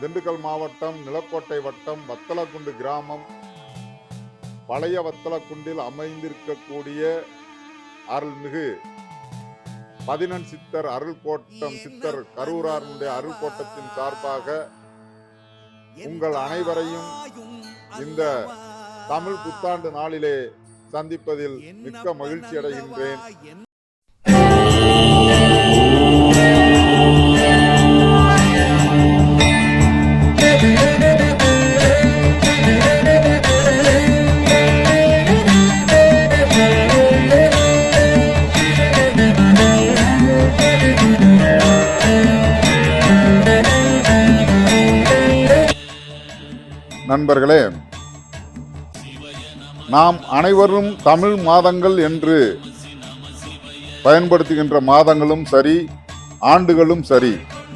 திண்டுக்கல் மாவட்டம் நிலக்கோட்டை வட்டம் வத்தலக்குண்டு கிராமம். பழைய வத்தலக்குண்டில் அமைந்திருக்கக்கூடிய அருள்மிகு பதினெண் சித்தர் அருள் கோட்டம் சித்தர் கரூராருடைய அருள் கோட்டத்தின் சார்பாக உங்கள் அனைவரையும் இந்த தமிழ் புத்தாண்டு நாளிலே சந்திப்பதில் மிக்க மகிழ்ச்சி அடைகின்றேன் நண்பர்களே நாம் அனைவரும் தமிழ் மாதங்கள் என்று பயன்படுத்துகின்ற மாதங்களும் சரி ஆண்டுகளும் சரி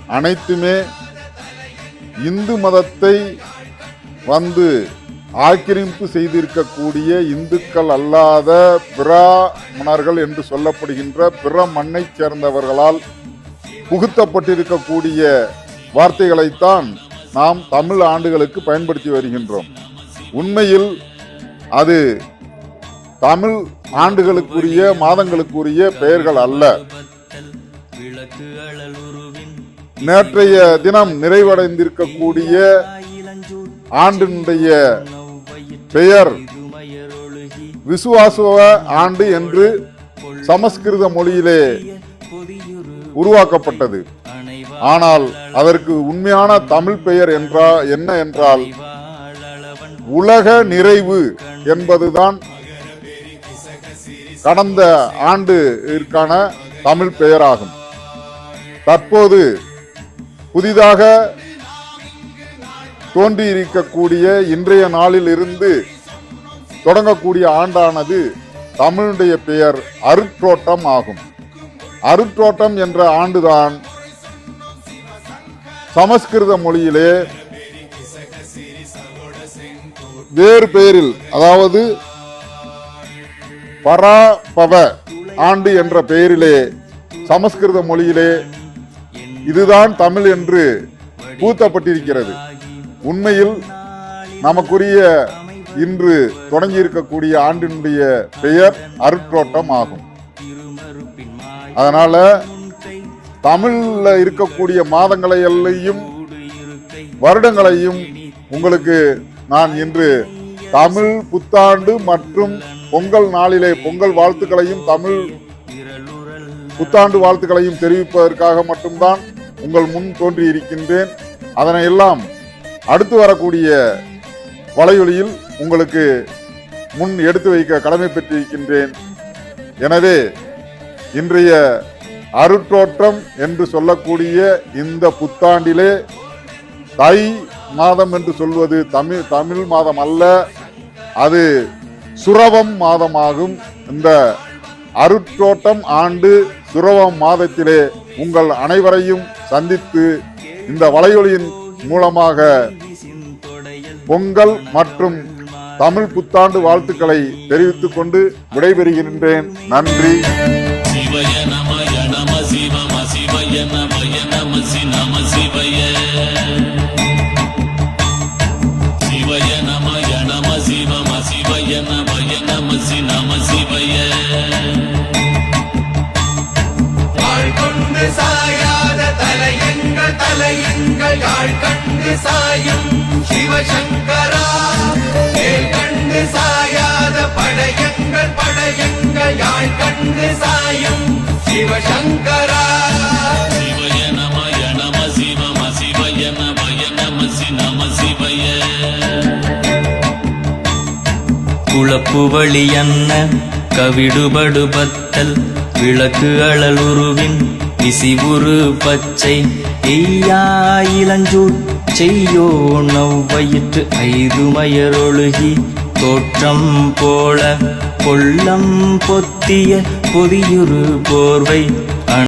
அனைத்துமே இந்து மதத்தை வந்து ஆக்கிரமிப்பு செய்திருக்கக்கூடிய இந்துக்கள் அல்லாத பிராமணர்கள் என்று சொல்லப்படுகின்ற பிற மண்ணைச் சேர்ந்தவர்களால் புகுத்தப்பட்டிருக்கக்கூடிய வார்த்தைகளைத்தான் நாம் தமிழ் ஆண்டுகளுக்கு பயன்படுத்தி வருகின்றோம். உண்மையில் அது தமிழ் ஆண்டுகளுக்குரிய மாதங்களுக்குரிய பெயர்கள் அல்ல. நேற்றைய தினம் நிறைவடைந்திருக்கக்கூடிய ஆண்டினுடைய பெயர் விசுவாசுவ ஆண்டு என்று சமஸ்கிருத மொழியிலே உருவாக்கப்பட்டது. ஆனால் அதற்கு உண்மையான தமிழ் பெயர் என்றா என்ன என்றால் உலக நிறைவு என்பதுதான். கடந்த ஆண்டுக்கான தமிழ் பெயராகும். தற்போது புதிதாக தோன்றியிருக்கக்கூடிய இன்றைய நாளில் இருந்து தொடங்கக்கூடிய ஆண்டானது தமிழுடைய பெயர் அருட்ரோட்டம் ஆகும். அருட்ரோட்டம் என்ற ஆண்டுதான் சமஸ்கிருத மொழியிலே வேறு பெயரில் அதாவது பராபவ ஆண்டு என்ற பெயரிலே சமஸ்கிருத மொழியிலே இதுதான் தமிழ் என்று பூத்தப்பட்டிருக்கிறது உண்மையில் நமக்குரிய இன்று தொடங்கி இருக்கக்கூடிய ஆண்டினுடைய பெயர் அருட்டோட்டம் ஆகும். அதனால தமிழில் இருக்கக்கூடிய மாதங்களை எல்லையும் வருடங்களையும் உங்களுக்கு நான் இன்று தமிழ் புத்தாண்டு மற்றும் பொங்கல் நாளிலே பொங்கல் வாழ்த்துக்களையும் தமிழ் புத்தாண்டு வாழ்த்துக்களையும் தெரிவிப்பதற்காக மட்டும்தான் உங்கள் முன் தோன்றி இருக்கின்றேன் அதனை எல்லாம் அடுத்து வரக்கூடிய வலையொலியில் உங்களுக்கு முன் எடுத்து வைக்க கடமை பெற்றிருக்கின்றேன் எனவே இன்றைய அருட்தோற்றம் என்று சொல்லக்கூடிய இந்த புத்தாண்டிலே தை மாதம் என்று சொல்வது தமிழ் தமிழ் மாதம் அல்ல அது சுரவம் மாதமாகும். இந்த அருட்தோட்டம் ஆண்டு சுரவம் மாதத்திலே உங்கள் அனைவரையும் சந்தித்து இந்த வலையொலியின் மூலமாக பொங்கல் மற்றும் தமிழ் புத்தாண்டு வாழ்த்துக்களை தெரிவித்துக் கொண்டு விடைபெறுகின்றேன். நன்றி. யாழ் கண்டு சாயும் சிவசங்கரா. மேல் கண்டு சாயாத படையங்கள் படையங்கள் யாழ் கண்டு சாயும் சிவசங்கரா. சிவய நமய நம சிவம சிவய நமய நம சி நம சிவய. குழப்பு வழியன்ன கவிடுபடுபத்தல் விளக்கு அழலுருவின் விசிவுரு பச்சை எய்யா இளஞ்சூட் செய்யோ நவ்வயிற்று ஐதுமயரொழுகி தோற்றம் போல கொள்ளம் பொத்திய பொதியுரு போர்வை